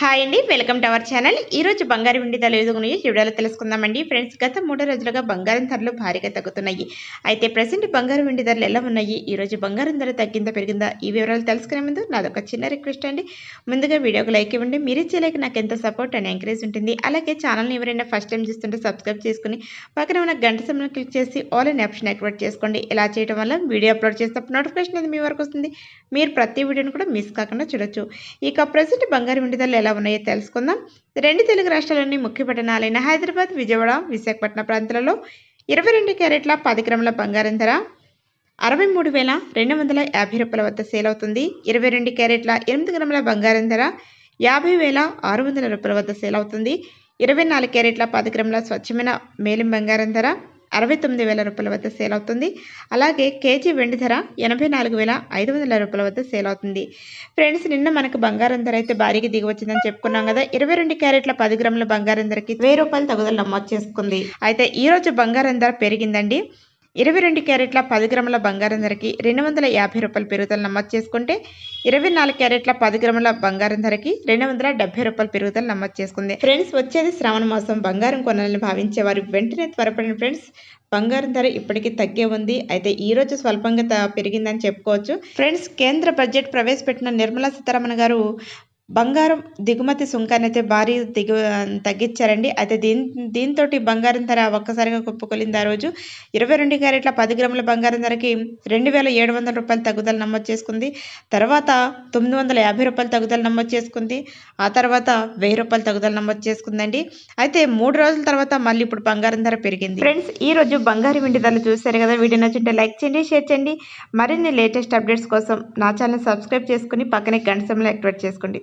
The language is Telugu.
హాయ్ అండి వెల్కమ్ టు అవర్ ఛానల్ ఈ రోజు వెండి ధరలు ఎదుగున్నాయి వీడియోలో తెలుసుకుందామండి. ఫ్రెండ్స్ గత మూడు రోజులుగా బంగారం ధరలు భారీగా తగ్గుతున్నాయి. అయితే ప్రజెంట్ బంగారు వెండి ధరలు ఎలా ఉన్నాయి? ఈ రోజు బంగారం ధర తగ్గిందా పెరిగిందా? ఈ వివరాలు తెలుసుకునే ముందు నాదొక చిన్న రిక్వెస్ట్ అండి. ముందుగా వీడియోకి లైక్ ఇవ్వండి. మీరు ఇచ్చే లైక్ నాకు ఎంత సపోర్ట్ అండ్ ఎంకరేజ్ ఉంటుంది. అలాగే ఛానల్ని ఎవరైనా ఫస్ట్ టైం చూస్తుంటే సబ్స్క్రైబ్ చేసుకుని పక్కన ఉన్న గంట సమయం క్లిక్ చేసి ఆల్ అండ్ ఆప్షన్ యాక్టివేట్ చేసుకోండి. ఇలా చేయడం వల్ల వీడియో అప్లోడ్ చేసినప్పుడు నోటిఫికేషన్ అనేది మీ వరకు వస్తుంది. మీరు ప్రతి వీడియోని కూడా మిస్ కాకుండా చూడొచ్చు. ఇక ప్రజెంట్ బంగారు వెండి ధరలు ఎలా ఉన్నాయో తెలుసుకుందాం. రెండు తెలుగు రాష్ట్రాల్లోని ముఖ్య పట్టణాలైన హైదరాబాద్ విజయవాడ విశాఖపట్నం ప్రాంతాలలో ఇరవై రెండు క్యారెట్ల పది గ్రాముల బంగారం ధర అరవై మూడు వేల రెండు వందల యాభై రూపాయల వద్ద సేల్ అవుతుంది. ఇరవై రెండు క్యారెట్ల ఎనిమిది గ్రాముల బంగారం ధర యాభై వేల ఆరు వందల రూపాయల వద్ద సేల్ అవుతుంది. ఇరవై నాలుగు క్యారెట్ల పది గ్రాముల స్వచ్ఛమైన మేలిం బంగారం ధర అరవై తొమ్మిది వేల రూపాయల వద్ద సేల్ అవుతుంది. అలాగే కేజీ వెండి ధర ఎనభై నాలుగు వేల ఐదు వందల రూపాయల వద్ద సేల్ అవుతుంది. ఫ్రెండ్స్ నిన్న మనకు బంగారం ధర అయితే భారీగా దిగివచ్చిందని చెప్పుకున్నాం కదా. ఇరవై రెండు క్యారెట్ల పది గ్రాముల బంగారం ధరకి వెయ్యి రూపాయలు తగుదల నమోదు చేసుకుంది. అయితే ఈ రోజు బంగారం ధర పెరిగిందండి. ఇరవై రెండు క్యారెట్ల పది గ్రాముల బంగారం ధరకి రెండు వందల యాభై రూపాయల పెరుగుదల నమోదు చేసుకుంటే ఇరవై నాలుగు క్యారెట్ల పది గ్రాముల బంగారం ధరకి రెండు వందల డెబ్బై రూపాయల పెరుగుదల నమోదు చేసుకుంది. ఫ్రెండ్స్ వచ్చేది శ్రావణ మాసం బంగారం కొనాలని భావించే వారు వెంటనే త్వరపడిన ఫ్రెండ్స్. బంగారం ధర ఇప్పటికీ తగ్గే ఉంది. అయితే ఈ రోజు స్వల్పంగా పెరిగిందని చెప్పుకోవచ్చు. ఫ్రెండ్స్ కేంద్ర బడ్జెట్ ప్రవేశపెట్టిన నిర్మలా సీతారామన్ గారు బంగారం దిగుమతి సుంకాన్ని అయితే భారీ దిగు తగ్గించారండి. అయితే దీని దీంతో బంగారం ధర ఒక్కసారిగా కుప్పకొలింది ఆ రోజు. ఇరవై రెండు క్యారెట్ల పది గ్రాముల బంగారం ధరకి రెండు వేల ఏడు వందల రూపాయలు తగ్గుదల నమోదు చేసుకుంది. తర్వాత తొమ్మిది వందల యాభై రూపాయలు తగ్గుదల నమోదు చేసుకుంది. ఆ తర్వాత వెయ్యి రూపాయలు తగ్గుదల నమోదు చేసుకుందండి. అయితే మూడు రోజుల తర్వాత మళ్ళీ ఇప్పుడు బంగారం ధర పెరిగింది. ఫ్రెండ్స్ ఈ రోజు బంగారం వెండి ధరలు చూశారు కదా. వీడియో నచ్చుంటే లైక్ చేయండి షేర్ చేయండి. మరిన్ని లేటెస్ట్ అప్డేట్స్ కోసం నా ఛానల్ సబ్స్క్రైబ్ చేసుకుని పక్కనే గంట సమయంలో యాక్టివేట్ చేసుకోండి.